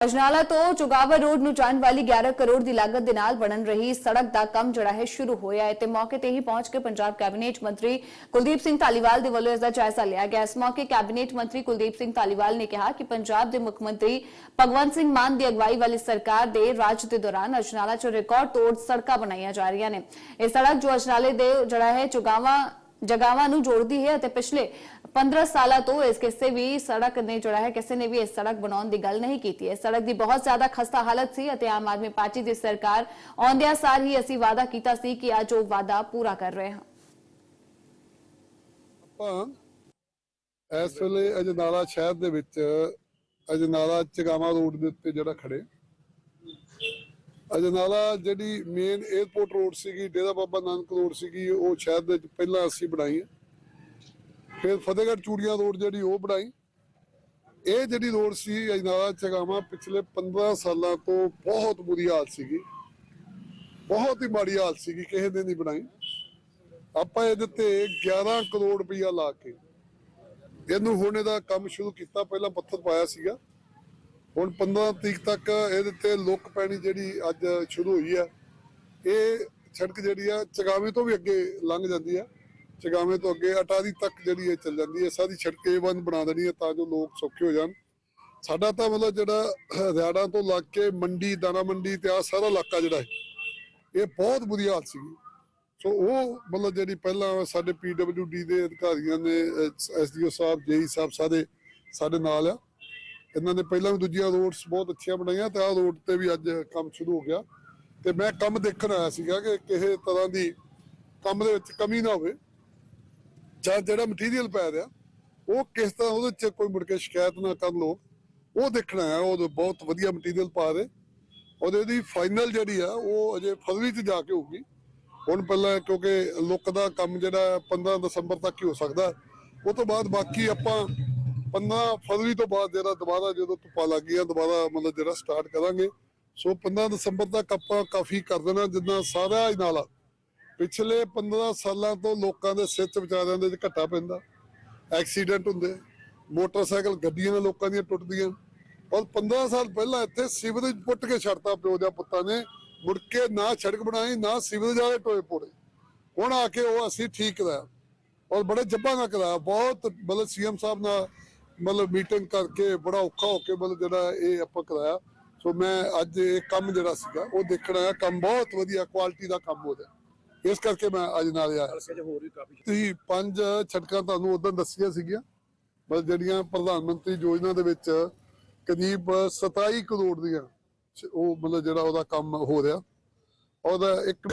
ਅਜਨਾਲਾ ਤੋਂ ਚੁਗਾਵਾ ਰੋਡ ਨੂੰ ਜਾਣ ਵਾਲੀ 11 ਕਰੋੜ ਦੀ ਲਾਗਤ ਦੇ ਨਾਲ ਬਣਨ ਰਹੀ ਸੜਕ ਦਾ ਕੰਮ ਜਿਹੜਾ ਹੈ ਸ਼ੁਰੂ ਹੋਇਆ ਹੈ ਤੇ ਮੌਕੇ ਤੇ ਹੀ ਪਹੁੰਚ ਕੇ ਪੰਜਾਬ ਕੈਬਨਿਟ ਮੰਤਰੀ ਕੁਲਦੀਪ ਸਿੰਘ ਧਾਲੀਵਾਲ ਦੇ ਵੱਲੋਂ ਇਸ ਦਾ ਜਾਇਜ਼ਾ ਲਿਆ ਗਿਆ। ਇਸ ਮੌਕੇ ਕੈਬਨਿਟ ਮੰਤਰੀ ਕੁਲਦੀਪ ਸਿੰਘ ਧਾਲੀਵਾਲ ਨੇ ਕਿਹਾ ਕਿ ਪੰਜਾਬ ਦੇ ਮੁੱਖ ਮੰਤਰੀ ਭਗਵੰਤ ਸਿੰਘ ਮਾਨ ਦੀ ਅਗਵਾਈ ਵਾਲੀ ਸਰਕਾਰ ਦੇ ਰਾਜ ਦੇ ਦੌਰਾਨ ਅਜਨਾਲਾ 'ਚ ਰਿਕਾਰਡ ਤੋੜ ਸੜਕਾਂ ਬਣਾਈਆਂ ਜਾ ਰਹੀਆਂ ਨੇ। ਇਹ ਸੜਕ ਜੋ ਅਜਨਾਲੇ ਦੇ ਜਿਹੜਾ ਹੈ ਚੁਗਾਵਾ ਜਗਾਵਾਂ ਨੂੰ ਜੋੜਦੀ ਹੈ ਅਤੇ ਪਿਛਲੇ 15 ਸਾਲਾਂ ਤੋਂ ਇਸ ਕਿਸੇ ਵੀ ਸੜਕ ਨੇ ਜਿਹੜਾ ਹੈ, ਕਿਸੇ ਨੇ ਵੀ ਇਸ ਸੜਕ ਬਣਾਉਣ ਦੀ ਗੱਲ ਨਹੀਂ ਕੀਤੀ। ਹੈ ਸੜਕ ਦੀ ਬਹੁਤ ਜ਼ਿਆਦਾ ਖਸਤਾ ਹਾਲਤ ਸੀ ਅਤੇ ਆਮ ਆਦਮੀ ਪਾਰਟੀ ਦੀ ਸਰਕਾਰ ਆਉਂਦਿਆਂ ਸਾਰ ਹੀ ਅਸੀਂ ਵਾਅਦਾ ਕੀਤਾ ਸੀ ਕਿ ਅੱਜ ਉਹ ਵਾਅਦਾ ਪੂਰਾ ਕਰ ਰਹੇ ਹਾਂ। ਆਪਾਂ ਇਸ ਵੇਲੇ ਅਜਨਾਲਾ ਸ਼ਹਿਰ ਦੇ ਵਿੱਚ ਅਜਨਾਲਾ ਚਗਾਵਾ ਰੋਡ ਦੇ ਉੱਤੇ ਜਿਹੜਾ ਖੜੇ ਅਜਨਾਲਾ ਜਿਹੜੀ ਮੇਨ 에어ਪੋਰਟ ਰੋਡ ਸੀਗੀ, ਡੇਰਾ ਬਾਬਾ ਨਾਨਕ ਰੋਡ ਸੀਗੀ, ਉਹ ਸ਼ਹਿਰ ਦੇ ਵਿੱਚ ਪਹਿਲਾਂ ਅਸੀਂ ਬਣਾਈ ਹੈ। ਫਿਰ ਫਤਿਹਗੜ੍ਹ ਚੂੜੀਆਂ ਰੋਡ ਜਿਹੜੀ ਉਹ ਬਣਾਈ। ਇਹ ਜਿਹੜੀ ਰੋਡ ਸੀ ਅਜਨਾਲਾ ਚਗਾਵਾ ਪਿਛਲੇ 15 ਸਾਲਾਂ ਤੋਂ ਬਹੁਤ ਬੁਰੀ ਹਾਲਤ ਸੀਗੀ। ਬਹੁਤ ਹੀ ਮਾੜੀ ਹਾਲਤ ਸੀਗੀ, ਕਿਸੇ ਨੇ ਨਹੀਂ ਬਣਾਈ। ਆਪਾਂ ਇਹਦੇ ਤੇ 11 ਕਰੋੜ ਰੁਪਇਆ ਲਾ ਕੇ ਇਹਨੂੰ ਹੁਣ ਦਾ ਕੰਮ ਸ਼ੁਰੂ ਕੀਤਾ। ਪਹਿਲਾਂ ਪੱਥਰ ਪਾਇਆ ਸੀਗਾ। ਹੁਣ 15 ਤਰੀਕ ਤੱਕ ਇਹਦੇ ਤੇ ਲੁੱਕ ਪੈਣੀ ਜਿਹੜੀ ਅੱਜ ਸ਼ੁਰੂ ਹੋਈ ਹੈ ਇਹ ਸੜਕ ਜਿਹੜੀ ਆ ਚਗਾਵੇਂ ਤੋਂ ਵੀ ਅੱਗੇ ਲੰਘ ਜਾਂਦੀ ਆ। ਚਗਾਵੇਂ ਤੋਂ ਅੱਗੇ ਅਟਾਰੀ ਤੱਕ ਜਿਹੜੀ ਇਹ ਚੱਲ ਜਾਂਦੀ ਹੈ ਸਾਰੀ ਸੜਕ A1 ਬਣਾ ਦੇਣੀ ਹੈ ਤਾਂ ਜੋ ਲੋਕ ਸੌਖੇ ਹੋ ਜਾਣ। ਸਾਡਾ ਤਾਂ ਮਤਲਬ ਜਿਹੜਾ ਰਿਆੜਾਂ ਤੋਂ ਲੱਗ ਕੇ ਮੰਡੀ, ਦਾਣਾ ਮੰਡੀ ਤੇ ਆ ਸਾਰਾ ਇਲਾਕਾ ਜਿਹੜਾ ਹੈ, ਇਹ ਬਹੁਤ ਬੁਰੀ ਹਾਲਤ ਸੀਗੀ। ਸੋ ਉਹ ਮਤਲਬ ਜਿਹੜੀ ਪਹਿਲਾਂ ਸਾਡੇ ਪੀਡਬਲਯੂਡੀ ਦੇ ਅਧਿਕਾਰੀਆਂ ਨੇ ਐਸਡੀਓ ਸਾਹਿਬ ਜੇਈ ਸਾਹਿਬ ਸਾਰੇ ਸਾਡੇ ਨਾਲ ਆ। ਇਹਨਾਂ ਨੇ ਪਹਿਲਾਂ ਵੀ ਦੂਜੀਆਂ ਰੋਡਸ ਬਹੁਤ ਅੱਛੀਆਂ ਬਣਾਈਆਂ ਤੇ ਆਹ ਰੋਡ ਤੇ ਵੀ ਅੱਜ ਕੰਮ ਸ਼ੁਰੂ ਹੋ ਗਿਆ। ਤੇ ਮੈਂ ਕੰਮ ਦੇਖਣ ਆਇਆ ਸੀਗਾ ਕਿ ਕਿਸੇ ਤਰ੍ਹਾਂ ਦੀ ਕੰਮ ਦੇ ਵਿੱਚ ਕਮੀ ਨਾ ਹੋਵੇ ਜਾਂ ਜਿਹੜਾ ਮਟੀਰੀਅਲ ਪੈ ਰਿਹਾ, ਉਹ ਕਿਸ ਤਰ੍ਹਾਂ ਉਹਦੇ ਚ ਕੋਈ ਮੁੜ ਕੇ ਸ਼ਿਕਾਇਤ ਨਾ ਕਰਨ ਲੋਕ ਉਹ ਦੇਖਣਾ ਹੈ ਉਹ ਬਹੁਤ ਵਧੀਆ ਮਟੀਰੀਅਲ ਪਾ ਰਹੇ। ਉਹਦੇ ਦੀ ਫਾਈਨਲ ਜਿਹੜੀ ਆ, ਉਹ ਅਜੇ ਫਰਵਰੀ ਚ ਜਾ ਕੇ ਹੋਊਗੀ। ਹੁਣ ਪਹਿਲਾਂ ਕਿਉਂਕਿ ਲੁੱਕ ਦਾ ਕੰਮ ਜਿਹੜਾ 15 ਦਸੰਬਰ ਤੱਕ ਹੀ ਹੋ ਸਕਦਾ, ਉਹ ਤੋਂ ਬਾਅਦ ਬਾਕੀ ਆਪਾਂ 15 ਫਰਵਰੀ ਤੋਂ ਬਾਅਦ ਜਿਹੜਾ ਦੁਬਾਰਾ ਜਦੋਂ ਧੁੱਪਾਂ ਲੱਗ ਗਈਆਂ, ਦੁਬਾਰਾ ਮਤਲਬ ਜਿਹੜਾ ਸਟਾਰਟ ਕਰਾਂਗੇ। ਸੋ 15 ਦਸੰਬਰ ਤੱਕ ਆਪਾਂ ਕਾਫੀ ਕਰ ਦੇਣਾ ਜਿੱਦਾਂ ਸਾਰਾ ਹੀ ਪਿਛਲੇ 15 ਸਾਲਾਂ ਤੋਂ ਲੋਕਾਂ ਦੇ ਸਿਰ 'ਚ ਵਿਚਾਰਿਆਂ ਦੇ 'ਚ ਘੱਟਾ ਪੈਂਦਾ। ਐਕਸੀਡੈਂਟ ਹੁੰਦੇ, ਮੋਟਰਸਾਈਕਲ ਗੱਡੀਆਂ ਦੇ ਲੋਕਾਂ ਦੀਆਂ ਟੁੱਟਦੀਆਂ। ਔਰ 15 ਸਾਲ ਪਹਿਲਾਂ ਇੱਥੇ ਸੀਵਰੇਜ ਪੁੱਟ ਕੇ ਛੱਡਤਾ ਪਿਓ ਦੇ ਪੁੱਤਾਂ ਨੇ। ਮੁੜ ਕੇ ਨਾ ਸੜਕ ਬਣਾਈ, ਨਾ ਸੀਵਰੇਜ ਵਾਲੇ ਟੋਏ ਪੋੜੇ। ਹੁਣ ਆ ਕੇ ਉਹ ਅਸੀਂ ਠੀਕ ਕਰਾਇਆ। ਔਰ ਬੜੇ ਜੱਬਾਂ ਨਾਲ ਕਰਾਇਆ। ਬਹੁਤ ਮਤਲਬ ਸੀਐਮ ਸਾਹਿਬ ਨਾਲ ਮਤਲਬ ਮੀਟਿੰਗ ਕਰਕੇ ਬੜਾ ਔਖਾ ਹੋ ਕੇ ਮਤਲਬ ਜਿਹੜਾ ਇਹ ਆਪਾਂ ਕਰਾਇਆ। ਸੋ ਮੈਂ ਅੱਜ ਇਹ ਕੰਮ ਜਿਹੜਾ ਸੀਗਾ ਉਹ ਦੇਖਣ ਆਇਆ। ਕੰਮ ਬਹੁਤ ਵਧੀਆ ਕੁਆਲਿਟੀ ਦਾ ਕੰਮ ਹੋ ਰਿਹਾ। ਇਸ ਕਰਕੇ ਮੈਂ ਅੱਜ ਨਾਲ ਆਇਆ। ਤੁਸੀਂ ਪੰਜ ਛਟਕਾਂ ਤੁਹਾਨੂੰ ਉਦੋਂ ਦੱਸੀਆਂ ਸੀਗੀਆਂ। ਬਸ ਜਿਹੜੀਆਂ ਪ੍ਰਧਾਨ ਮੰਤਰੀ ਯੋਜਨਾ ਦੇ ਵਿੱਚ ਕਰੀਬ 27 ਕਰੋੜ ਦੀਆਂ ਉਹ ਮਤਲਬ ਜਿਹੜਾ ਉਹਦਾ ਕੰਮ ਹੋ ਰਿਹਾ। ਉਹਦਾ ਇੱਕ